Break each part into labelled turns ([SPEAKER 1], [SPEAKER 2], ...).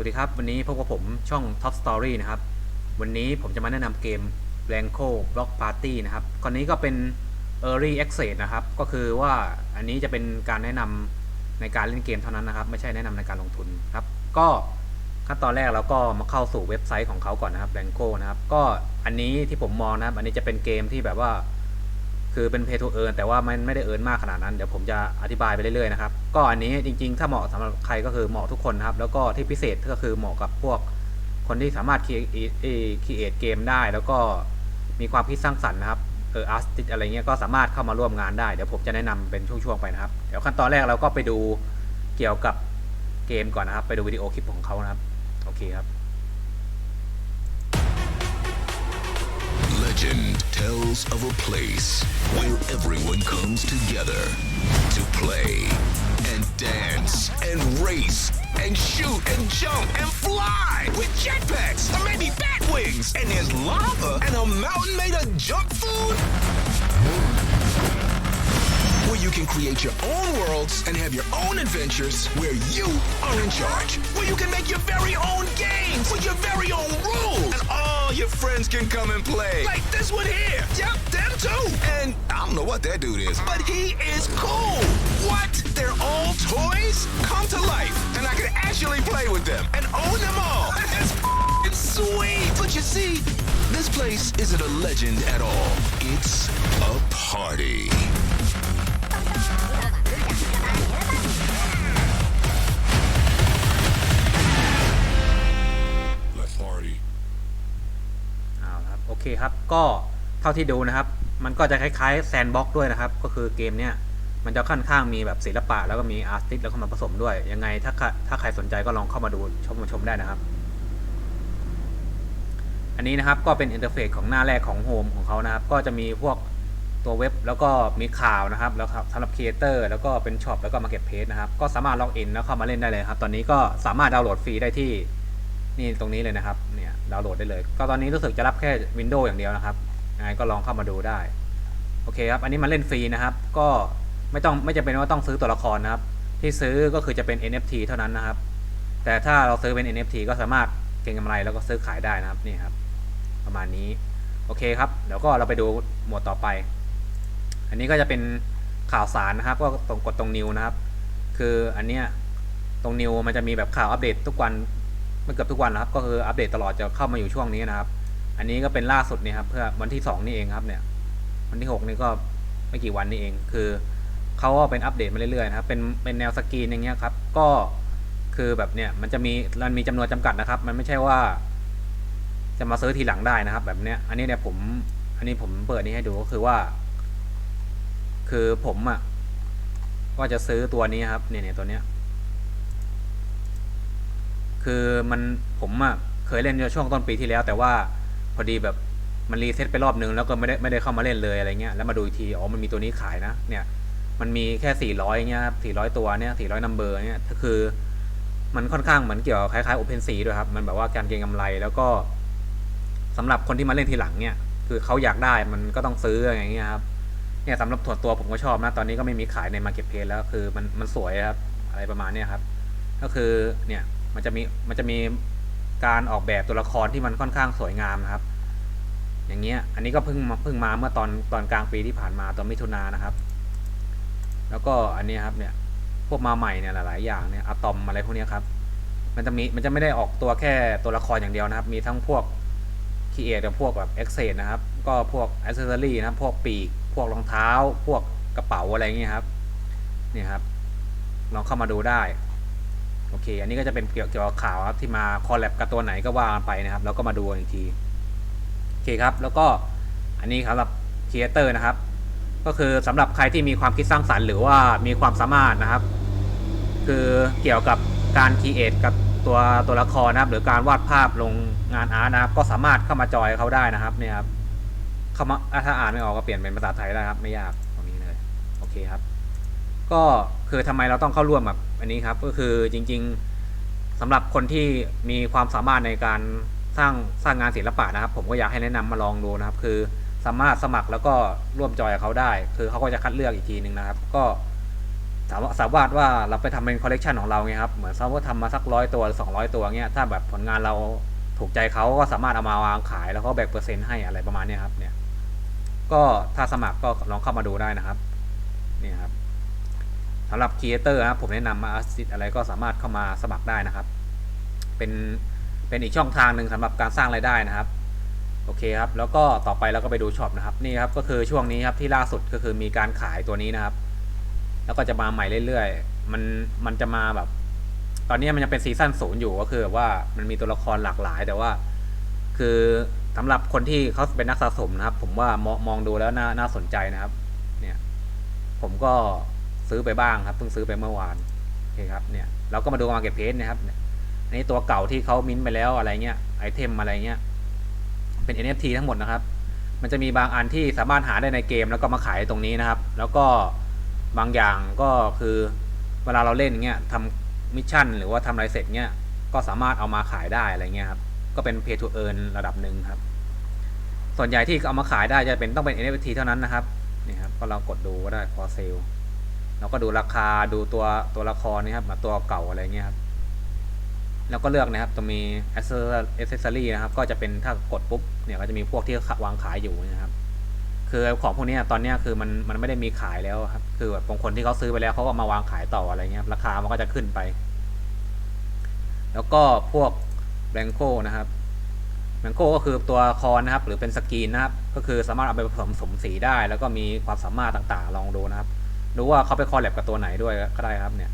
[SPEAKER 1] วัสดีครับ วันนี้พบกับผมช่อง Top Story นะครับ วันนี้ผมจะมาแนะนำเกม Blanco Block Party นะครับก่อนนี้ก็เป็น Early Access นะครับ ก็คือว่าอันนี้จะเป็นการแนะนำในการเล่นเกมเท่านั้นนะครับ ไม่ใช่แนะนำในการลงทุนครับ ก็ขั้นตอนแรกเราก็มาเข้าสู่เว็บไซต์ของเขาก่อนนะครับ Blanco นะครับ ก็อันนี้ที่ผมมองนะครับ อันนี้จะเป็นเกมที่แบบว่า คือเป็น pay to earn แต่ว่ามันไม่ได้เอิร์นมากขนาดนั้น เดี๋ยวผมจะอธิบายไปเรื่อยๆนะครับก็อันนี้จริงๆ ถ้าเหมาะสำหรับใครก็คือเหมาะทุกคนนะครับ แล้วก็ที่พิเศษก็คือเหมาะกับพวกคนที่สามารถ create เกมได้ แล้วก็มีความคิดสร้างสรรค์นะครับเอออาร์ติสอะไรเงี้ยก็สามารถเข้ามาร่วมงานได้ เดี๋ยวผมจะแนะนำเป็นช่วงๆไปนะครับ เดี๋ยวขั้นตอนแรกเราก็ไปดูเกี่ยวกับเกมก่อนนะครับ ไปดูวิดีโอคลิปของเขานะครับ โอเคครับ
[SPEAKER 2] Legend tells of a place where everyone comes together to play and dance and race and shoot and jump and fly with jetpacks or maybe bat wings. And there's lava and a mountain made of junk food. Where you can create your own worlds and have your own adventures where you are in charge. Where you can make your very own games with your very own rules. All your friends can come and play. Like this one here. Yep, them too. And I don't know what that dude is, but he is cool. What? They're all toys? Come to life. And I can actually play with them and own them all. That's f***ing sweet. But you see, this place isn't a legend at all. It's a party.
[SPEAKER 1] เอาละครับโอเคครับ ก็เท่าที่ดูนะครับ มันก็จะคล้ายๆแซนบ็อกด้วยนะครับ ก็คือเกมเนี้ยมันจะค่อนข้างมีแบบศิลปะ แล้วก็มีอาร์ติสแล้วก็มาผสมด้วย ยังไงถ้าถ้าใครสนใจก็ลองเข้ามาดูชมชมได้นะครับ อันนี้นะครับก็เป็นอินเทอร์เฟซของหน้าแรกของโฮมของเขานะครับ ก็จะมีพวกตัวเว็บแล้วก็มีข่าวนะครับ แล้วครับสำหรับครีเอเตอร์แล้วก็เป็นช็อปแล้วก็มาเก็ตเพจนะครับ ก็สามารถล็อกอินแล้วเข้ามาเล่นได้เลยครับ ตอนนี้ก็สามารถดาวน์โหลดฟรีได้ที่นี่ตรงนี้เลยนะครับ เนี่ย ดาวน์โหลดได้เลย ก็ตอนนี้รู้สึกจะรับแค่ Windows อย่างเดียวนะครับยังไงก็ลองเข้ามาดูได้ โอเคครับ อันนี้มาเล่นฟรีนะครับ ก็ไม่ต้องไม่จำเป็นว่าต้องซื้อตัวละครนะครับ ที่ซื้อก็คือจะเป็น NFT เท่านั้นนะครับ แต่ถ้าเราซื้อเป็น NFT ก็สามารถเก็งกำไรแล้วก็ซื้อขายได้นะครับนี่ครับ ประมาณนี้ โอเคครับ เดี๋ยวก็เราไปดูหมวดต่อไป อันนี้ก็จะเป็นข่าวสารนะครับ ก็ตรงกดตรงนิวนะครับ คืออันเนี้ยตรงนิวมันจะมีแบบข่าวอัปเดตทุกวัน ไม่เกือบทุกวันนะครับ ก็คืออัปเดตตลอดจะเข้ามาอยู่ช่วงนี้นะครับ อันนี้ก็เป็นล่าสุดนี่ครับเพื่อวันที่สองนี่เองครับเนี่ย วันที่หกนี่ก็ไม่กี่วันนี่เอง คือเขาก็เป็นอัปเดตมาเรื่อยๆนะครับ เป็นเป็นแนวสกรีนอย่างเงี้ยครับ ก็คือแบบเนี่ยมันจะมีมันมีจำนวนจำกัดนะครับ มันไม่ใช่ว่า จะมาซื้อทีหลังได้นะครับ แบบเนี้ย อันนี้เนี่ยผม อันนี้ผมเปิดนี้ให้ดูก็คือว่า คือผมอะก็จะซื้อตัวนี้ครับเนี่ยเนี่ยตัวเนี้ย คือมันผมอะเคยเล่นในช่วงต้นปีที่แล้ว แต่ว่าพอดีแบบมันรีเซ็ตไปรอบนึงแล้วก็ไม่ได้ไม่ได้เข้ามาเล่นเลยอะไรเงี้ยแล้วมาดูอีกทีอ๋อมันมีตัวนี้ขายนะ เนี่ยมันมีแค่สี่ร้อยเงี้ยครับสี่ร้อยตัวเนี่ยสี่ร้อยนัมเบอร์เนี่ยคือ มันค่อนข้างเหมือนเกี่ยวคล้ายๆ Open Sea ด้วยครับ มันแบบว่าการเก็งกำไรแล้วก็สำหรับคนที่มาเล่นทีหลังเนี่ย คือเขาอยากได้มันก็ต้องซื้ออย่างเงี้ยครับเนี่ยสำหรับส่วตัวผมก็ชอบนะ ตอนนี้ก็ไม่มีขายใน Marketplace แล้วคือมันมันสวยครับ อะไรประมาณเนี้ยครับ ก็คือเนี่ย มันจะมีมันจะมีการออกแบบตัวละครที่มันค่อนข้างสวยงามนะครับ อย่างเงี้ยอันนี้ก็เพิ่งเพิ่งมาเมื่อตอนตอนกลางปีที่ผ่านมาตอนมิถุนายนนะครับ แล้วก็อันนี้ครับเนี่ยพวกมาใหม่เนี่ยหลายๆอย่างเนี่ยอะตอมอะไรพวกนี้ครับมันจะมีมันจะไม่ได้ออกตัวแค่ตัวละครอย่างเดียวนะครับ มีทั้งพวกคีเอทกับพวกแบบเอ็กเซนะครับ ก็พวกอ c เซอรี่นะครับ พวกปีก พวกรองเท้า พวกกระเป๋าอะไรเงี้ยครับ นี่ครับ ลองเข้ามาดูได้ โอเค อันนี้ก็จะเป็นเกี่ยวกับข่าวครับที่มาคอลแลบกับตัวไหนก็ว่ากันไปนะครับ แล้วก็มาดูอีกทีโอเคครับ แล้วก็อันนี้สำหรับครีเอเตอร์นะครับ ก็คือสำหรับใครที่มีความคิดสร้างสรรค์ หรือว่ามีความสามารถนะครับ คือเกี่ยวกับการครีเอทกับตัวตัวละครนะครับ หรือการวาดภาพลงงานอาร์ตนะครับ ก็สามารถเข้ามาจอยเขาได้นะครับเนี่ยครับเข้ามาถ้าอ่านไม่ออกก็เปลี่ยนเป็นภาษาไทยได้ครับ ไม่ยากตรงนี้เลยโอเคครับ ก็คือทำไมเราต้องเข้าร่วมแบบ อันนี้ครับก็คือจริงๆสำหรับคนที่มีความสามารถในการสร้างสร้างงานศิลปะนะครับ ผมก็อยากให้แนะนำมาลองดูนะครับ คือสามารถสมัครแล้วก็ร่วมจอยกับเขาได้ คือเขาก็จะคัดเลือกอีกทีหนึ่งนะครับ ก็สามารถสามารถว่าเราไปทำเป็นคอลเลกชันของเราไงครับ เหมือนสมมติว่าทำมาสักร้อยตัวสองร้อยตัวเงี้ย ถ้าแบบผลงานเราถูกใจเขาก็สามารถเอามาวางขาย แล้วก็แบ่งเปอร์เซ็นต์ให้อะไรประมาณนี้ครับ เนี่ย ก็ถ้าสมัครก็ลองเข้ามาดูได้นะครับ นี่ครับ สำหรับครีเอเตอร์ครับผมแนะนำมาอาซิตอะไรก็สามารถเข้ามาสมัครได้นะครับ เป็นเป็นอีกช่องทางหนึ่งสำหรับการสร้างรายได้นะครับโอเคครับแล้วก็ต่อไปเราก็ไปดูช็อปนะครับนี่ครับก็คือช่วงนี้ครับที่ล่าสุดก็คือมีการขายตัวนี้นะครับ แล้วก็จะมาใหม่เรื่อยๆ มันมันจะมาแบบ ตอนนี้มันยังเป็นซีซั่นศูนย์อยู่ก็คือแบบว่ามันมีตัวละครหลากหลาย แต่ว่า คือสำหรับคนที่เขาเป็นนักสะสมนะครับ ผมว่ามองมองดูแล้วน่าน่าสนใจนะครับ เนี่ย ผมก็ ซื้อไปบ้างครับเพิ่งซื้อไปเมื่อวานโอเคครับเนี่ยเราก็มาดูมาเก็ตเพจนะครับเนี่ยอันนี้ตัวเก่าที่เขามิ้นท์ไปแล้วอะไรเงี้ยไอเทมอะไรเงี้ยเป็น NFT ทั้งหมดนะครับ มันจะมีบางอันที่สามารถหาได้ในเกมแล้วก็มาขายตรงนี้นะครับ แล้วก็บางอย่างก็คือเวลาเราเล่นเงี้ยทำมิชชั่นหรือว่าทำอะไรเสร็จเงี้ยก็สามารถเอามาขายได้อะไรเงี้ยครับก็เป็น pay to earn ระดับหนึ่งครับ ส่วนใหญ่ที่เอามาขายได้จะเป็นต้องเป็น NFT เท่านั้นนะครับนี่ครับก็เรากดดูก็ได้ for sale เราก็ดูราคาดูตัวตัวละครนี่ครับมาตัวเก่าอะไรเงี้ยครับแล้วก็เลือกนะครับจะมี accessory นะครับ ก็จะเป็นถ้ากดปุ๊บเนี่ยก็จะมีพวกที่วางขายอยู่นะครับ คือของพวกนี้ตอนนี้คือมันมันไม่ได้มีขายแล้วครับ คือแบบบางคนที่เขาซื้อไปแล้วเขาก็มาวางขายต่ออะไรเงี้ยครับราคามันก็จะขึ้นไป แล้วก็พวกแบงโกนะครับแบงโกก็คือตัวคอนนะครับ หรือเป็นสกรีนนะครับ ก็คือสามารถเอาไปผสมสมสีได้ แล้วก็มีความสามารถต่างๆ ลองดูนะครับ ดูว่าเขาไปคอลแลบกับตัวไหนด้วยก็ได้ครับเนี่ย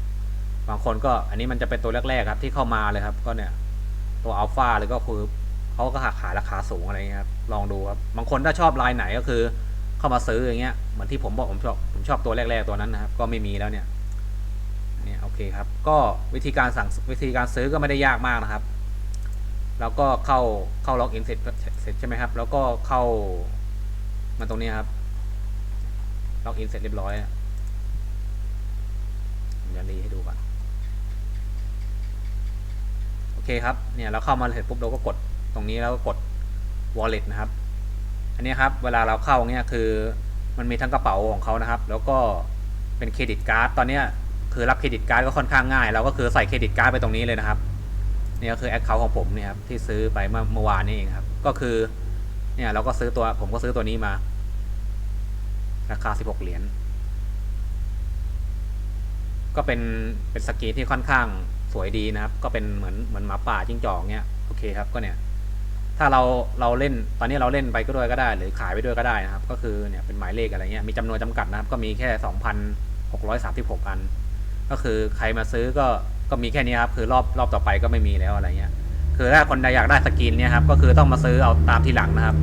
[SPEAKER 1] บางคนก็อันนี้มันจะเป็นตัวแรกๆครับที่เข้ามาเลยครับ ก็เนี่ยตัวอัลฟาหรือก็คือเขาก็ขายราคาสูงอะไรเงี้ยครับลองดูครับบางคนถ้าชอบลายไหนก็คือ เข้ามาซื้ออย่างเงี้ยเหมือนที่ผมบอกผมชอบผมชอบตัวแรกๆตัวนั้นนะครับ ก็ไม่มีแล้วเนี่ยเนี่ยโอเคครับก็วิธีการสั่งวิธีการซื้อก็ไม่ได้ยากมากนะครับ แล้วก็เข้าเข้าล็อกอินเสร็จเสร็จใช่ไหมครับ แล้วก็เข้ามาตรงนี้ครับล็อกอินเสร็จเรียบร้อย จะรีให้ดูก่อนโอเคครับเนี่ยเราเข้ามาเสร็จปุ๊บเราก็กดตรงนี้แล้วก็กด wallet นะครับ อันนี้ครับเวลาเราเข้าเนี่ยคือมันมีทั้งกระเป๋าของเขานะครับ แล้วก็เป็นเครดิตการ์ดตอนเนี้ยคือรับเครดิตการ์ดก็ค่อนข้างง่ายเราก็คือใส่เครดิตการ์ดไปตรงนี้เลยนะครับนี่ก็คือแอคเคาท์ของผมเนี่ยครับที่ซื้อไปเมื่อเมื่อวานนี้เองครับ ก็คือเนี่ยเราก็ซื้อตัวผมก็ซื้อตัวนี้มา ราคา 16 เหรียญ ก็เป็นเป็นสกีที่ค่อนข้างสวยดีนะครับ ก็เป็นเหมือนเหมือนหมาป่าจิ้งจอกเนี่ยโอเคครับก็เนี่ยถ้าเราเราเล่นตอนนี้เราเล่นไปก็ด้วยก็ได้ หรือขายไปด้วยก็ได้นะครับ ก็คือเนี่ยเป็นหมายเลขอะไรเงี้ยมีจำนวนจำกัดนะครับ ก็มีแค่สองพันหกร้อยสามสิบหกอัน ก็คือใครมาซื้อก็ก็มีแค่นี้ครับคือรอบรอบต่อไปก็ไม่มีแล้วอะไรเงี้ยคือถ้าคนใดอยากได้สกินเนี่ยครับก็คือต้องมาซื้อเอาตามทีหลังนะครับ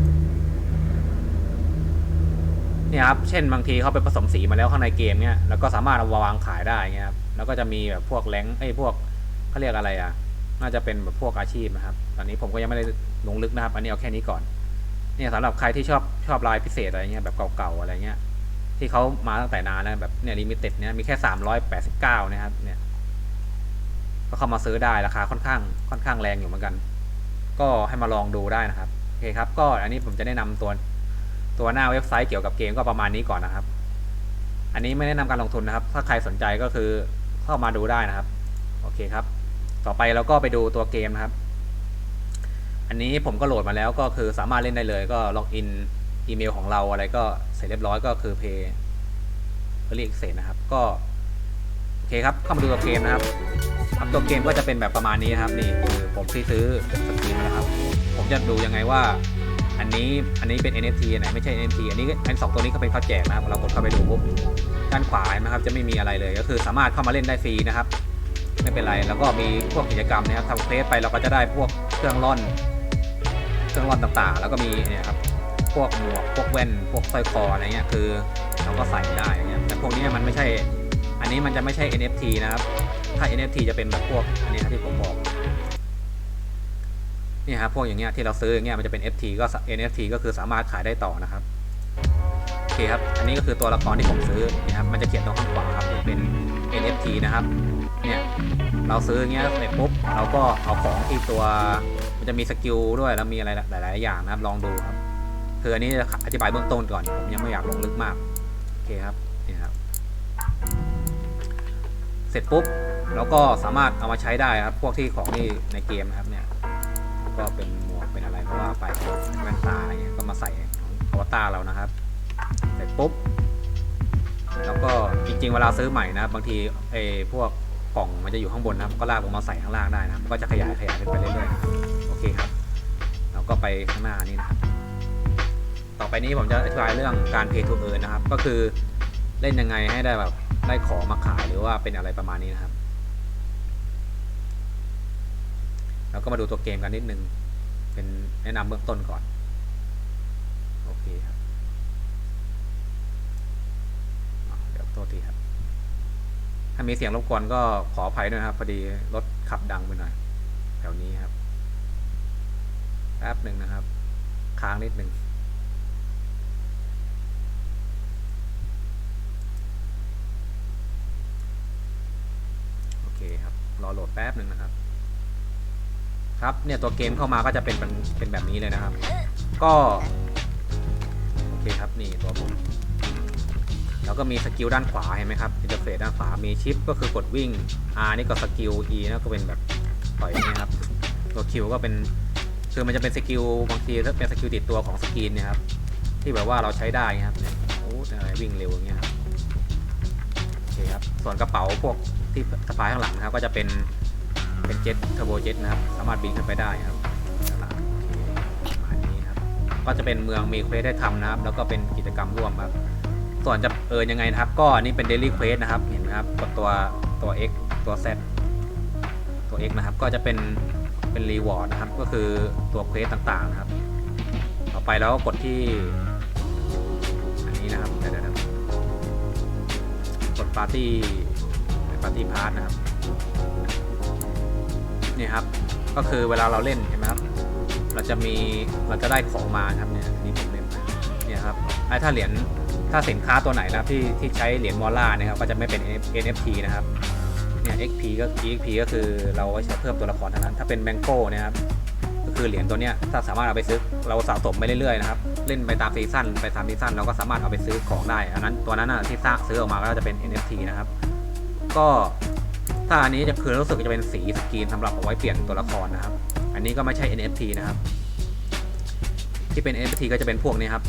[SPEAKER 1] เนี่ยครับ เช่นบางทีเขาไปผสมสีมาแล้วข้างในเกมเนี่ยแล้วก็สามารถเอาวางขายได้เงี้ยครับ แล้วก็จะมีแบบพวกแรงไอ้ยพวกเขาเรียกอะไรอะ น่าจะเป็นแบบพวกอาชีพนะครับ ตอนนี้ผมก็ยังไม่ได้ลงลึกนะครับ อันนี้เอาแค่นี้ก่อน เนี่ยสำหรับใครที่ชอบชอบลายพิเศษอะไรเงี้ยแบบเก่าๆอะไรเงี้ย ที่เขามาตั้งแต่นานแล้วแบบเนี่ยลิมิเต็ดเนี่ยมีแค่สามร้อยแปดสิบเก้านะครับ เนี่ย ก็เข้ามาซื้อได้ราคาค่อนข้างค่อนข้างแรงอยู่เหมือนกัน ก็ให้มาลองดูได้นะครับ โอเคครับ ก็อันนี้ผมจะแนะนำตัว ตัวหน้าเว็บไซต์เกี่ยวกับเกมก็ประมาณนี้ก่อนนะครับ อันนี้ไม่แนะนำการลงทุนนะครับ ถ้าใครสนใจก็คือเข้ามาดูได้นะครับ โอเคครับ ต่อไปเราก็ไปดูตัวเกมนะครับ อันนี้ผมก็โหลดมาแล้วก็คือสามารถเล่นได้เลย ก็ล็อกอินอีเมลของเราอะไรก็เสร็จเรียบร้อยก็คือ Pay เ a r l y Access นะครับ ก็โอเคครับ เข้ามาดูตัวเกมนะครับครับตัวเกมก็จะเป็นแบบประมาณนี้นะครับ นี่คือผมที่ซื้อสกรีนมาแล้วครับ ผมจะดูยังไงว่า อันนี้อันนี้เป็น NFT นไหนไม่ใช่ NFT อันนี้อันสองตัวนี้เขาเป็นข้อแจกนะครับเรากดเข้าไปดูปุ๊บด้านขวาเห็นะครับจะไม่มีอะไรเลยก็คือสามารถเข้ามาเล่นได้ฟรีนะครับ ไม่เป็นไรแล้วก็มีพวกกิจกรรมนะครับทำเฟซไปเราก็จะได้พวกเครื่องร่อน เครื่องร่อนต่างๆ แล้วก็มีเนี่ยครับพวกหมวกพวกแว่นพวกสร้อยคออะไรเงี้ยคือเราก็ใส่ได้เงี้ยแต่พวกนี้มันไม่ใช่ อันนี้มันจะไม่ใช่ NFT นะครับถ้า NFT จะเป็นแบบพวกอันนี้ที่ผมบอก นี่ครับพวกอย่างเงี้ยที่เราซื้ออย่างเงี้ยมันจะเป็น FT ก็ NFT ก็คือสามารถขายได้ต่อนะครับโอเคครับอันนี้ก็คือตัวละครที่ผมซื้อนะครับมันจะเขียนตรงข้างขวาครับเป็น NFT นะครับเนี่ยเราซื้ออย่างเงี้ยเสร็จปุ๊บเราก็เอาของที่ตัวมันจะมีสกิลด้วยแล้วมีอะไรหลาย ๆ อย่างนะครับลองดูครับคืออันนี้จะอธิบายเบื้องต้นก่อนผมยังไม่อยากลงลึกมากโอเคครับนี่ครับ เสร็จปุ๊บแล้วก็สามารถเอามาใช้ได้ครับพวกที่ของที่ในเกมนะครับ ก็เป็นหมวกเป็นอะไรก็ว่าไปแว่นตาอะไรเงี้ยก็มาใส่ของอวตารเรานะครับเสร็จปุ๊บแล้วก็จริงๆเวลาซื้อใหม่นะบางทีไอ้พวกกล่องมันจะอยู่ข้างบนนะก็ลากลงมาใส่ข้างล่างได้นะมันก็จะขยายขยายขึ้นไปเรื่อยๆโอเคครับแล้วก็ไปข้างหน้านี่นะครับต่อไปนี้ผมจะอธิบายเรื่องการ pay to earn นะครับ ก็คือเล่นยังไงให้ได้แบบได้ของมาขายหรือว่าเป็นอะไรประมาณนี้นะครับ แล้วก็มาดูตัวเกมกันนิดนึง เป็นแนะนำเบื้องต้นก่อน โอเคครับ เดี๋ยวโทษทีครับ ถ้ามีเสียงรบกวนก็ขออภัยด้วยนะครับ พอดีรถขับดังไปหน่อย แถวนี้ครับ แป๊บหนึ่งนะครับ ค้างนิดหนึ่ง ครับเนี่ยตัวเกมเข้ามาก็จะเป็นเป็นแบบนี้เลยนะครับ ก็โอเคครับนี่ตัวผมแล้วก็มีสกิลด้านขวาเห็นไหมครับอินเทอร์เฟซด้านขวามีชิปก็คือกดวิ่ง R นี่ก็สกิล E นั่นก็เป็นแบบต่อยนี้ครับตัว Q ก็เป็นคือมันจะเป็นสกิลบางทีถ้าเป็นสกิลติดตัวของสกรีนเนี่ยครับที่แบบว่าเราใช้ได้นะครับเนี่ยโอ้อะไรวิ่งเร็วอย่างเงี้ยครับโอเคครับส่วนกระเป๋าพวกที่สะพายข้างหลังนะครับก็จะเป็น เป็นเจ็ตเทอร์โบเจ็ตนะครับ สามารถบินขึ้นไปได้ครับข้างหลังโอเคประมาณนี้ครับ ก็จะเป็นเมืองมีเควสได้ทำนะครับ แล้วก็เป็นกิจกรรมร่วมครับ ส่วนจะเอินยังไงนะครับ ก็อันนี้เป็น daily quest นะครับ เห็นไหมครับ กดตัวตัว x ตัว z ตัว x นะครับ ก็จะเป็นเป็น reward นะครับ ก็คือตัวเควสต่างๆนะครับ ต่อไปแล้วก็กดที่อันนี้นะครับเดี๋ยวนะครับกด party เป็น party part นะครับ นี่ครับ ก็คือเวลาเราเล่นเห็นไหมครับ เราจะมีเราจะได้ของมาครับเนี่ยนี่ผมเล่นเนี่ยครับไอ้ถ้าเหรียญถ้าสินค้าตัวไหนนะครับที่ที่ใช้เหรียญมอลล่าเนี่ยครับก็จะไม่เป็น NFT นะครับเนี่ย XP ก็ EXP ก็คือเราไว้ใช้เพิ่มตัวละครเท่านั้น ถ้าเป็นแบงโก้เนี่ยครับก็คือเหรียญตัวเนี้ยถ้าสามารถเอาไปซื้อเราสะสมไปเรื่อยๆนะครับเล่นไปตามซีซั่นไปตามซีซั่นเราก็สามารถเอาไปซื้อของได้อันนั้นตัวนั้นนะที่ซื้อออกมาก็จะเป็น NFT นะครับ ก็ ถ้าอันนี้จะคือรู้สึกจะเป็นสีสกรีนสำหรับเอาไว้เปลี่ยนตัวละครนะครับ อันนี้ก็ไม่ใช่ NFT นะครับ ที่เป็น NFT ก็จะเป็นพวกนี้ครับ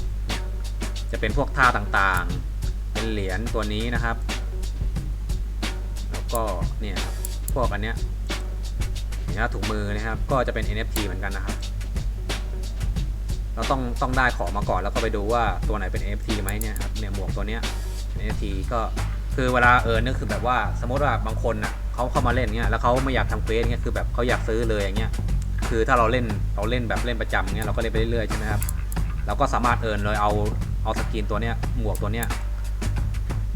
[SPEAKER 1] จะเป็นพวกท่าต่างๆ เป็นเหรียญตัวนี้นะครับ แล้วก็เนี่ยครับพวกอันเนี้ยนี่ยถุงมือนะครับ ก็จะเป็น NFT เหมือนกันนะครับ เราต้องต้องได้ของมาก่อนแล้วก็ไปดูว่าตัวไหนเป็น NFT ไหมเนี่ยครับเนี่ยหมวกตัวเนี้ย NFT ก็คือเวลาเออเนี่ยคือแบบว่าสมมติว่าบางคนอะ เขาเข้ามาเล่นเงี้ยแล้วเขาไม่อยากทำเควสเงี้ยคือแบบเขาอยากซื้อเลยอย่างเงี้ยคือถ้าเราเล่นเราเล่นแบบเล่นประจำเงี้ยเราก็เล่นไปเรื่อยๆใช่ไหมครับเราก็สามารถเอินเลยเอาเอาสกินตัวเนี้ยหมวกตัวเนี้ย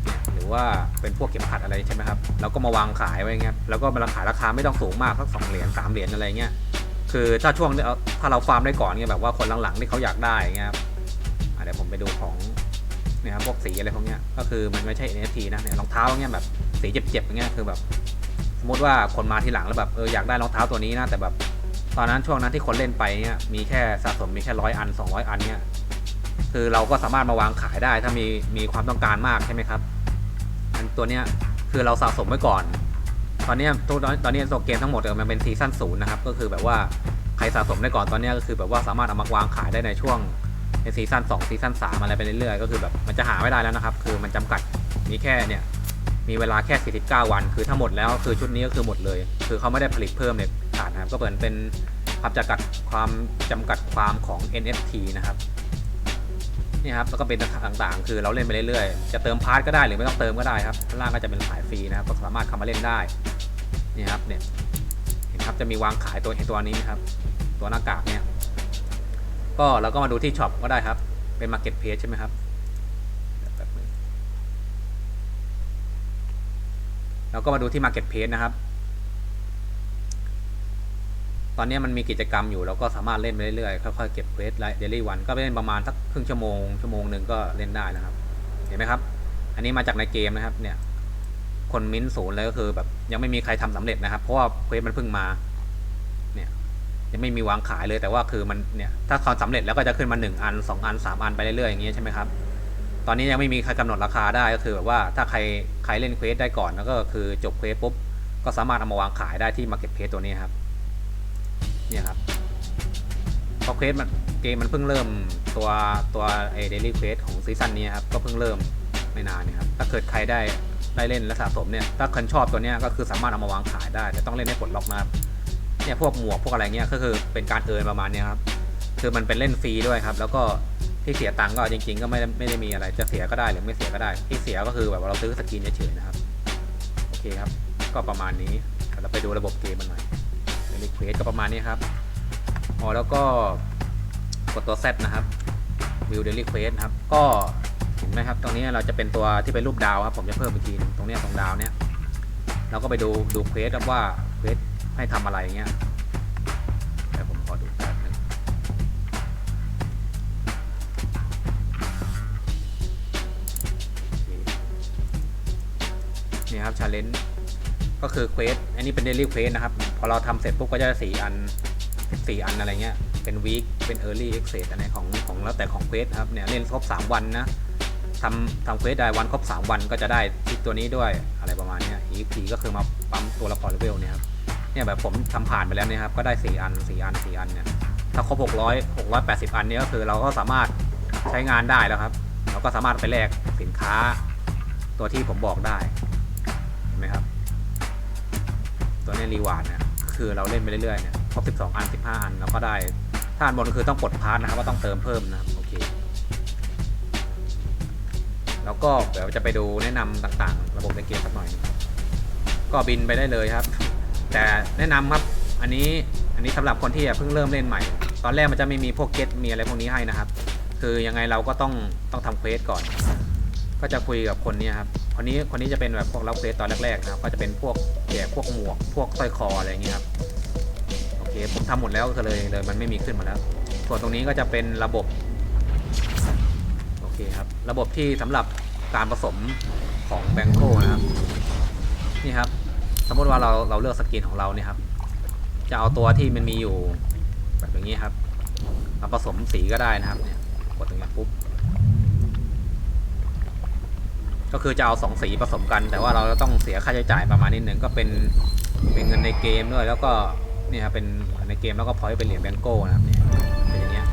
[SPEAKER 1] เนี่ยหรือว่าเป็นพวกเข็มขัดอะไรใช่ไหมครับเราก็มาวางขายไว้เงี้ยแล้วก็มาขายราคาไม่ต้องสูงมากสักสองเหรียญสามเหรียญอะไรเงี้ยคือถ้าช่วงถ้าเราฟาร์มได้ก่อนเงี้ยแบบว่าคนหลังๆที่เขาอยากได้เงี้ยครับเดี๋ยวผมไปดูของเนี่ยครับพวกสีอะไรพวกเนี้ยก็คือมันไม่ใช่ NFT นะเนี่ยรองเท้าเงี้ยแบบสีเจ็บๆอย่างเงี้ยคือแบบ สมมติว่าคนมาทีหลังแล้วแบบเอออยากได้รองเท้าตัวนี้นะแต่แบบตอนนั้นช่วงนั้นที่คนเล่นไปเนี่ยมีแค่สะสมมีแค่ร้อยอัน 200 อันเนี่ยคือเราก็สามารถมาวางขายได้ถ้ามีมีความต้องการมากใช่ไหมครับอันตัวเนี้ยคือเราสะสมไว้ก่อน ตอนเนี้ยตัวตอนนี้ตัวเกมทั้งหมดมันเป็นซีซั่นศูนย์นะครับก็คือแบบว่าใครสะสมได้ก่อนตอนเนี้ยก็คือแบบว่าสามารถเอามาวางขายได้ในช่วงในซีซั่น2ซีซั่น3อะไรไปเรื่อยๆก็คือแบบมันจะหาไม่ได้แล้วนะครับ คือมันจำกัดมีแค่เนี่ย มีเวลาแค่ 49 วัน คือถ้าหมดแล้วคือชุดนี้ก็คือหมดเลย คือเขาไม่ได้ผลิตเพิ่มในขาดนะครับก็เหมือนเป็นความจำกัดความจำกัดความของ NFT นะครับนี่ครับแล้วก็เป็นต่างๆ คือเราเล่นไปเรื่อยๆ จะเติมพาร์ทก็ได้หรือไม่ต้องเติมก็ได้ครับข้างล่างก็จะเป็นสายฟรีนะครับก็สามารถเข้ามาเล่นได้นี่ครับเนี่ยเห็นครับจะมีวางขายตัวเห็นตัวนี้ไหมครับ ตัวหน้ากากเนี่ยก็เราก็มาดูที่ช็อปก็ได้ครับเป็น Market Page ใช่ไหมครับเดี๋ยวแป๊บนึง เราก็มาดูที่ Market Page นะครับ ตอนนี้มันมีกิจกรรมอยู่เราก็สามารถเล่นไปเรื่อยๆ ค่อยๆ เก็บเควสไลเดลี่วันก็เล่นประมาณสักครึ่งชั่วโมง ชั่วโมงหนึ่งก็เล่นได้นะครับ เห็นไหมครับ อันนี้มาจากในเกมนะครับ เนี่ย คนมิ้นท์ศูนย์เลยก็คือแบบยังไม่มีใครทำสำเร็จนะครับ เพราะว่าเควสมันเพิ่งมา เนี่ยยังไม่มีวางขายเลยแต่ว่าคือมันเนี่ยถ้าเขาสำเร็จแล้วก็จะขึ้นมา1อัน 2 อัน 3 อันไปเรื่อยๆอย่างเงี้ยใช่ไหมครับ ตอนนี้ยังไม่มีใครกำหนดราคาได้ก็คือแบบว่าถ้าใครใครเล่นเควสได้ก่อนแล้วก็คือจบเควสปุ๊บก็สามารถเอามาวางขายได้ที่ Market Place ตัวนี้ครับเนี่ยครับเพราะเควสมันเกมมันเพิ่งเริ่มตัวตัวไอเดลี่เควสของซีซั่นนี้ครับก็เพิ่งเริ่มไม่นานนี่ครับถ้าเกิดใครได้ได้เล่นและสะสมเนี่ยถ้าคนชอบตัวนี้ก็คือสามารถเอามาวางขายได้ แต่ต้องเล่นให้ปลดล็อกนะครับเนี่ยพวกหมวกพวกอะไรเงี้ยก็คือเป็นการเอินประมาณนี้ครับคือมันเป็นเล่นฟรีด้วยครับ แล้วก็ ที่เสียตังค์ก็จริง ๆ ก็ไม่ได้ไม่ได้มีอะไรจะเสียก็ได้หรือไม่เสียก็ได้ ที่เสียก็คือแบบว่าเราซื้อสกินเฉยๆนะครับโอเคครับ ก็ประมาณนี้เราไปดูระบบเกมมันหน่อยเดลี่เควสก็ประมาณนี้ครับอ๋อแล้วก็กดตัว Z นะครับ View Daily Quest ครับ ก็เห็นไหมครับ ตรงนี้เราจะเป็นตัวที่เป็นรูปดาวครับ ผมจะเพิ่มอีกทีนึงตรงนี้ตรงดาวเนี้ยเราก็ไปดูดูเควสครับว่าเควสให้ทำอะไรเงี้ย คนี่ครับชาเลนจ์ก็คือเควสอันนี้เป็นเดลี่เควสนะครับ พอเราทำเสร็จปุ๊บก็จะสี่อัน14อันอะไรเงี้ย เป็นวีคเป็น Early Access อะไรของของแล้วแต่ของเควสครับเนี่ยเล่นครบ3วันนะทำทำเควสได้วันครบ3วันก็จะได้ทิกตัวนี้ด้วยอะไรประมาณนี้ย EP ก็คือมาปั๊มตัวละครเลเวลเนี่ยครับเนี่ยแบบผมทำผ่านไปแล้วเนี่ยครับก็ได้4อัน4อัน4อันเนี่ยถ้าครบ600 680 อันนี้ก็คือเราก็สามารถใช้งานได้แล้วครับ เราก็สามารถไปแลกสินค้าตัวที่ผมบอกได้ ไหมครับ ตัวนี้รีวาร์ดเนี่ยคือเราเล่นไปเรื่อยๆเนี่ยครบ12 อัน 15 อันแล้วก็ได้ถ้าอันบนคือต้องปลดพาร์ทนะครับว่าต้องเติมเพิ่มนะครับโอเค แล้วก็เดี๋ยวจะไปดูแนะนำต่างๆ ระบบในเกมสักหน่อยก็บินไปได้เลยครับ แต่แนะนำครับอันนี้อันนี้สำหรับคนที่เพิ่งเริ่มเล่นใหม่ ตอนแรกมันจะไม่มีพวกเก็ตมีอะไรพวกนี้ให้นะครับ คือยังไงเราก็ต้องต้องทำเควสก่อน ก็จะคุยกับคนนี้ครับ คนนี้คนนี้จะเป็นแบบพวกรับเควสตอนแรกๆนะครับ ก็จะเป็นพวกแจกพวกหมวก พวกสร้อยคออะไรอย่างเงี้ยครับ โอเค ผมทำหมดแล้วก็เลยเลยมันไม่มีขึ้นมาแล้ว ส่วนตรงนี้ก็จะเป็นระบบ โอเคครับ ระบบที่สำหรับการผสมของแบงโคนะครับ นี่ครับ สมมติว่าเราเราเลือกสกินของเราเนี่ยครับ จะเอาตัวที่มันมีอยู่แบบอย่างนี้ครับมาผสมสีก็ได้นะครับ เนี่ย กดตรงนี้ปุ๊บ ก็คือจะเอาสองสีผสมกัน แต่ว่าเราจะต้องเสียค่าใช้จ่ายประมาณนิดหนึ่งก็เป็นเป็นเงินในเกมด้วยแล้วก็เนี่ยครับเป็นในเกมแล้วก็พอยเป็นเหรียญแบงโก้นะครับเนี่ยเป็นอย่างเงี้ย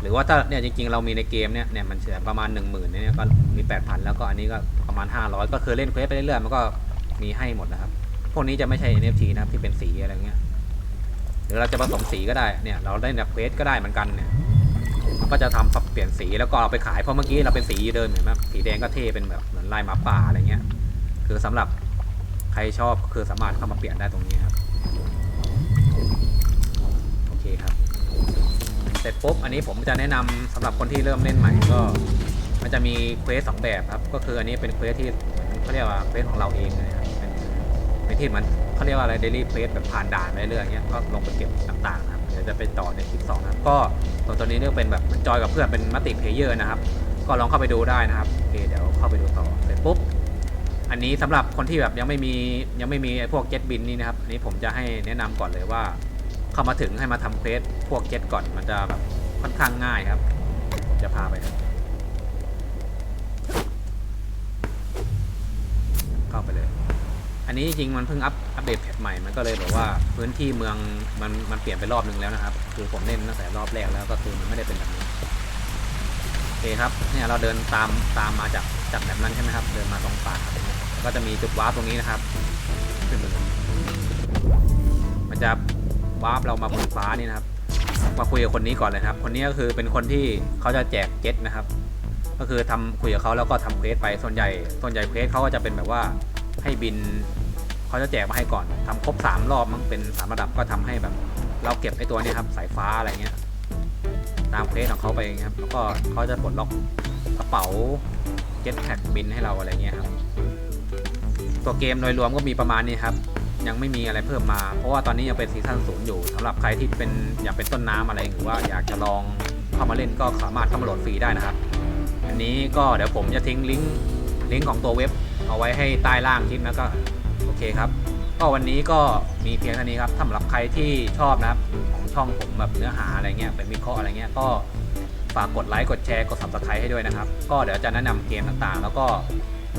[SPEAKER 1] หรือว่าถ้าเนี่ยจริงๆเรามีในเกมเนี่ยเนี่ยมันเสียประมาณ 1 0,000เนี่ยก็มี8,000แล้วก็อันนี้ก็ประมาณ 500 ก็คือเล่นเควสไปเรื่อยๆมันก็มีให้หมดนะครับ พวกนี้จะไม่ใช่ NFT นะครับที่เป็นสีอะไรเงี้ยหรือเราจะผสมสีก็ได้เนี่ยเราได้จากเควสก็ได้เหมือนกันเนี่ย ก็จะทำปรับเปลี่ยนสีแล้วก็เอาไปขายเพราะเมื่อกี้เราเป็นสีเดิมเห็นไหมสีแดงก็เท่เป็นแบบเหมือนลายหมาป่าอะไรเงี้ย คือสำหรับใครชอบก็คือสามารถเข้ามาเปลี่ยนได้ตรงนี้ครับโอเคครับ เสร็จปุ๊บอันนี้ผมจะแนะนำสำหรับคนที่เริ่มเล่นใหม่ก็ มันจะมีเควสสองแบบครับ ก็คืออันนี้เป็นเควสที่เขาเรียกว่าเควสของเราเองเลยครับเป็นที่เหมันเขาเรียกว่าอะไรเดลี่เควสแบบผ่านด่านไปเรื่อยๆเงี้ยก็ลงไปเก็บต่างๆนะครับ เดี๋ยวจะไปต่อในคลิปสองนะครับก็ส่วนตัวนี้เนี่ยเป็นแบบจอยกับเพื่อนเป็นมัลติเพลเยอร์นะครับ ก็ลองเข้าไปดูได้นะครับโอเคเดี๋ยวเข้าไปดูต่อเสร็จปุ๊บอันนี้สำหรับคนที่แบบยังไม่มียังไม่มีไอ้พวกเจ็ตบินนี่นะครับอันนี้ผมจะให้แนะนำก่อนเลยว่า เข้ามาถึงให้มาทำเควสพวกเจ็ตก่อนมันจะแบบค่อนข้างง่ายครับ ผมจะพาไปครับเข้าไปเลย อันนี้จริงมันเพิ่งอัปอัปเดตแพทใหม่ มันก็เลยแบบว่าพื้นที่เมืองมันมันเปลี่ยนไปรอบนึงแล้วนะครับ คือผมเล่นตั้งแต่รอบแรกแล้วก็คือมันไม่ได้เป็นแบบนี้โอเคครับ เนี่ยเราเดินตามตามมาจากจากแบบนั้นใช่ไหมครับ เดินมาตรงป่าก็จะมีจุดวาร์ปตรงนี้นะครับขึ้นมาเลยมันจะวาร์ปเรามาบนฟ้านี่นะครับ มาคุยกับคนนี้ก่อนเลยครับ คนนี้ก็คือเป็นคนที่เขาจะแจกเก็ตนะครับ ก็คือทำคุยกับเขาแล้วก็ทำเควสไป ส่วนใหญ่ ส่วนใหญ่เควสเขาก็จะเป็นแบบว่าให้บิน เขาจะแจกมาให้ก่อนทำครบสามรอบมั้งเป็นสามระดับก็ทำให้แบบ เราเก็บไอ้ตัวนี้ครับสายฟ้าอะไรเงี้ยตามเควสของเขาไปครับแล้วก็เขาจะปลดล็อกกระเป๋าเจ็ตแพ็กบินให้เราอะไรเงี้ยครับตัวเกมโดยรวมก็มีประมาณนี้ครับ ยังไม่มีอะไรเพิ่มมา เพราะว่าตอนนี้ยังเป็นซีซั่นศูนย์อยู่สำหรับใครที่เป็นอยากเป็นต้นน้ำอะไรหรือว่าอยากจะลองเข้ามาเล่นก็สามารถเข้ามาโหลดฟรีได้นะครับ อันนี้ก็เดี๋ยวผมจะทิ้งลิงก์ลิงก์ของตัวเว็บเอาไว้ให้ใต้ล่างคลิปนะก็ เคครับ ก็วันนี้ก็มีเพียงเท่านี้ครับสำหรับใครที่ชอบนะครับของช่องผมแบบเนื้อหาอะไรเงี้ยเป็นวิเคราะห์อะไรเงี้ยก็ฝากกดไลค์กดแชร์กด subscribe ให้ด้วยนะครับ ก็เดี๋ยวจะแนะนำเกมต่างๆ แล้วก็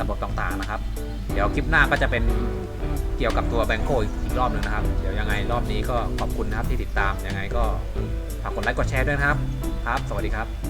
[SPEAKER 1] ระบบต่างๆนะครับ เดี๋ยวคลิปหน้าก็จะเป็นเกี่ยวกับตัวแบงโกอีกรอบหนึ่งนะครับ เดี๋ยวยังไงรอบนี้ก็ขอบคุณนะครับที่ติดตามยังไงก็ฝากกดไลค์กดแชร์ด้วยนะครับครับ สวัสดีครับ